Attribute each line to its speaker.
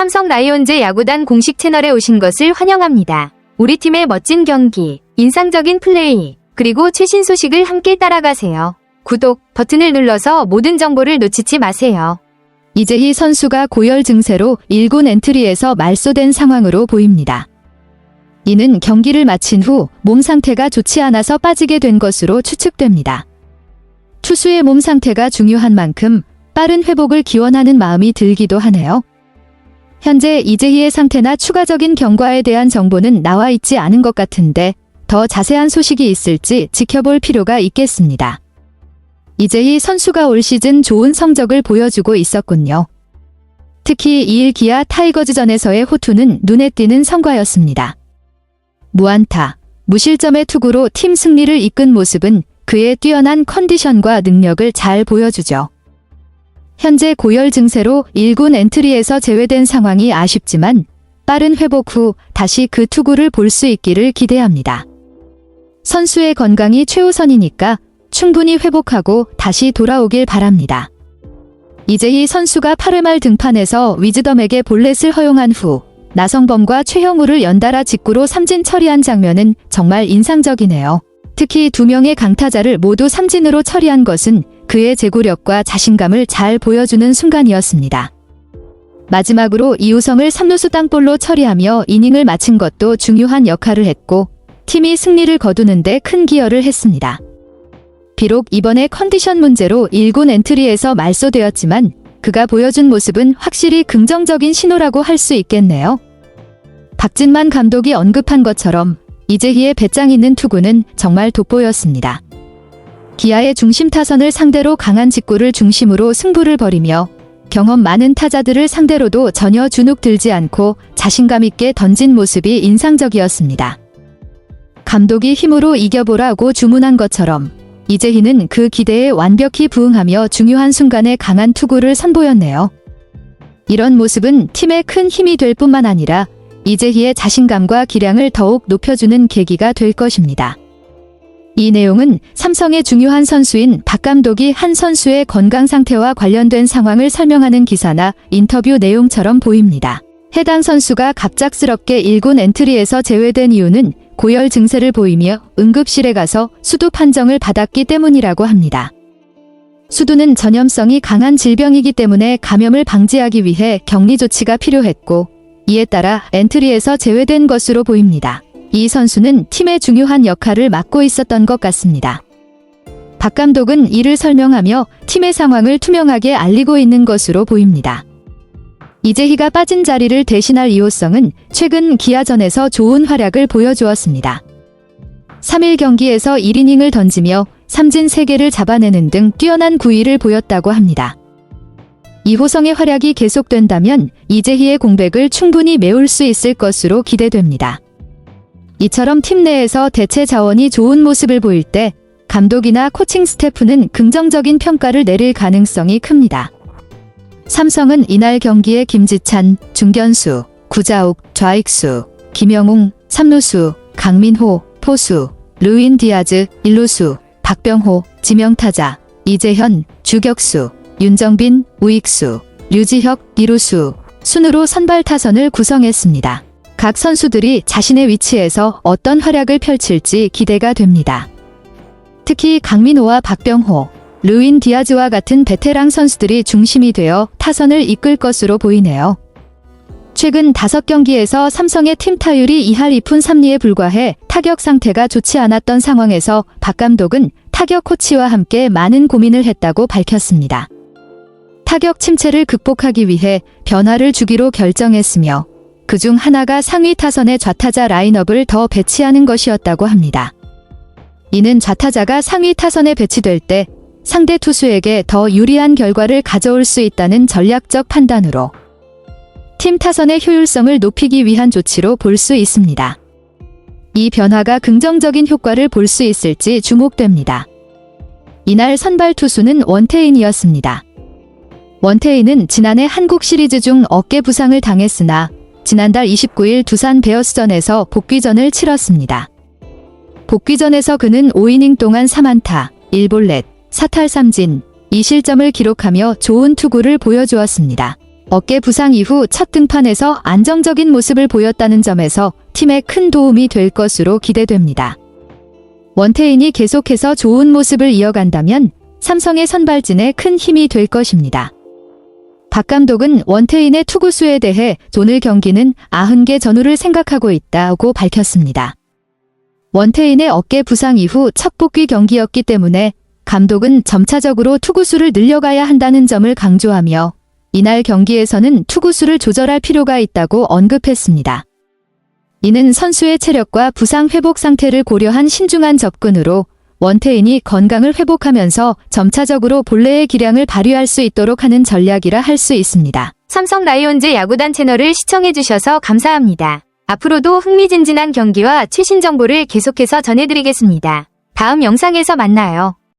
Speaker 1: 삼성 라이온즈 야구단 공식 채널에 오신 것을 환영합니다. 우리 팀의 멋진 경기, 인상적인 플레이, 그리고 최신 소식을 함께 따라가세요. 구독 버튼을 눌러서 모든 정보를 놓치지 마세요.
Speaker 2: 이재희 선수가 고열 증세로 1군 엔트리에서 말소된 상황으로 보입니다. 이는 경기를 마친 후 몸 상태가 좋지 않아서 빠지게 된 것으로 추측됩니다. 투수의 몸 상태가 중요한 만큼 빠른 회복을 기원하는 마음이 들기도 하네요. 현재 이재희의 상태나 추가적인 경과에 대한 정보는 나와 있지 않은 것 같은데 더 자세한 소식이 있을지 지켜볼 필요가 있겠습니다. 이재희 선수가 올 시즌 좋은 성적을 보여주고 있었군요. 특히 2일 기아 타이거즈전에서의 호투는 눈에 띄는 성과였습니다. 무안타, 무실점의 투구로 팀 승리를 이끈 모습은 그의 뛰어난 컨디션과 능력을 잘 보여주죠. 현재 고열 증세로 1군 엔트리에서 제외된 상황이 아쉽지만 빠른 회복 후 다시 그 투구를 볼 수 있기를 기대합니다. 선수의 건강이 최우선이니까 충분히 회복하고 다시 돌아오길 바랍니다. 이재희 선수가 8회 말 등판에서 위즈덤에게 볼넷을 허용한 후 나성범과 최형우를 연달아 직구로 삼진 처리한 장면은 정말 인상적이네요. 특히 두 명의 강타자를 모두 삼진으로 처리한 것은 그의 제구력과 자신감을 잘 보여주는 순간이었습니다. 마지막으로 이우성을 3루수 땅볼로 처리하며 이닝을 마친 것도 중요한 역할을 했고 팀이 승리를 거두는데 큰 기여를 했습니다. 비록 이번에 컨디션 문제로 1군 엔트리에서 말소되었지만 그가 보여준 모습은 확실히 긍정적인 신호라고 할 수 있겠네요. 박진만 감독이 언급한 것처럼 이재희의 배짱 있는 투구는 정말 돋보였습니다. 기아의 중심 타선을 상대로 강한 직구를 중심으로 승부를 벌이며 경험 많은 타자들을 상대로도 전혀 주눅 들지 않고 자신감 있게 던진 모습이 인상적이었습니다. 감독이 힘으로 이겨보라고 주문한 것처럼 이재희는 그 기대에 완벽히 부응하며 중요한 순간에 강한 투구를 선보였네요. 이런 모습은 팀에 큰 힘이 될 뿐만 아니라 이재희의 자신감과 기량을 더욱 높여주는 계기가 될 것입니다. 이 내용은 삼성의 중요한 선수인 박 감독이 한 선수의 건강 상태와 관련된 상황을 설명하는 기사나 인터뷰 내용처럼 보입니다. 해당 선수가 갑작스럽게 1군 엔트리에서 제외된 이유는 고열 증세를 보이며 응급실에 가서 수두 판정을 받았기 때문이라고 합니다. 수두는 전염성이 강한 질병이기 때문에 감염을 방지하기 위해 격리 조치가 필요했고 이에 따라 엔트리에서 제외된 것으로 보입니다. 이 선수는 팀의 중요한 역할을 맡고 있었던 것 같습니다. 박 감독은 이를 설명하며 팀의 상황을 투명하게 알리고 있는 것으로 보입니다. 이재희가 빠진 자리를 대신할 이호성은 최근 기아전에서 좋은 활약을 보여주었습니다. 3일 경기에서 1이닝을 던지며 삼진 3개를 잡아내는 등 뛰어난 구위를 보였다고 합니다. 이호성의 활약이 계속된다면 이재희의 공백을 충분히 메울 수 있을 것으로 기대됩니다. 이처럼 팀 내에서 대체 자원이 좋은 모습을 보일 때 감독이나 코칭 스태프는 긍정적인 평가를 내릴 가능성이 큽니다. 삼성은 이날 경기에 김지찬, 중견수, 구자욱, 좌익수, 김영웅, 삼루수, 강민호, 포수, 루인 디아즈, 일루수, 박병호, 지명타자, 이재현, 주격수, 윤정빈, 우익수, 류지혁, 이루수, 순으로 선발 타선을 구성했습니다. 각 선수들이 자신의 위치에서 어떤 활약을 펼칠지 기대가 됩니다. 특히 강민호와 박병호, 루인 디아즈와 같은 베테랑 선수들이 중심이 되어 타선을 이끌 것으로 보이네요. 최근 5경기에서 삼성의 팀 타율이 2할 2푼 3리에 불과해 타격 상태가 좋지 않았던 상황에서 박 감독은 타격 코치와 함께 많은 고민을 했다고 밝혔습니다. 타격 침체를 극복하기 위해 변화를 주기로 결정했으며 그중 하나가 상위 타선의 좌타자 라인업을 더 배치하는 것이었다고 합니다. 이는 좌타자가 상위 타선에 배치될 때 상대 투수에게 더 유리한 결과를 가져올 수 있다는 전략적 판단으로 팀 타선의 효율성을 높이기 위한 조치로 볼 수 있습니다. 이 변화가 긍정적인 효과를 볼 수 있을지 주목됩니다. 이날 선발 투수는 원태인이었습니다. 원태인은 지난해 한국 시리즈 중 어깨 부상을 당했으나 지난달 29일 두산 베어스전에서 복귀전을 치렀습니다. 복귀전에서 그는 5이닝 동안 3안타, 1볼넷, 사탈 삼진, 2실점을 기록하며 좋은 투구를 보여주었습니다. 어깨 부상 이후 첫 등판에서 안정적인 모습을 보였다는 점에서 팀에 큰 도움이 될 것으로 기대됩니다. 원태인이 계속해서 좋은 모습을 이어간다면 삼성의 선발진에 큰 힘이 될 것입니다. 박 감독은 원태인의 투구수에 대해 오늘 경기는 90개 전후를 생각하고 있다고 밝혔습니다. 원태인의 어깨 부상 이후 첫 복귀 경기였기 때문에 감독은 점차적으로 투구수를 늘려가야 한다는 점을 강조하며 이날 경기에서는 투구수를 조절할 필요가 있다고 언급했습니다. 이는 선수의 체력과 부상 회복 상태를 고려한 신중한 접근으로 원태인이 건강을 회복하면서 점차적으로 본래의 기량을 발휘할 수 있도록 하는 전략이라 할 수 있습니다.
Speaker 1: 삼성 라이온즈 야구단 채널을 시청해주셔서 감사합니다. 앞으로도 흥미진진한 경기와 최신 정보를 계속해서 전해드리겠습니다. 다음 영상에서 만나요.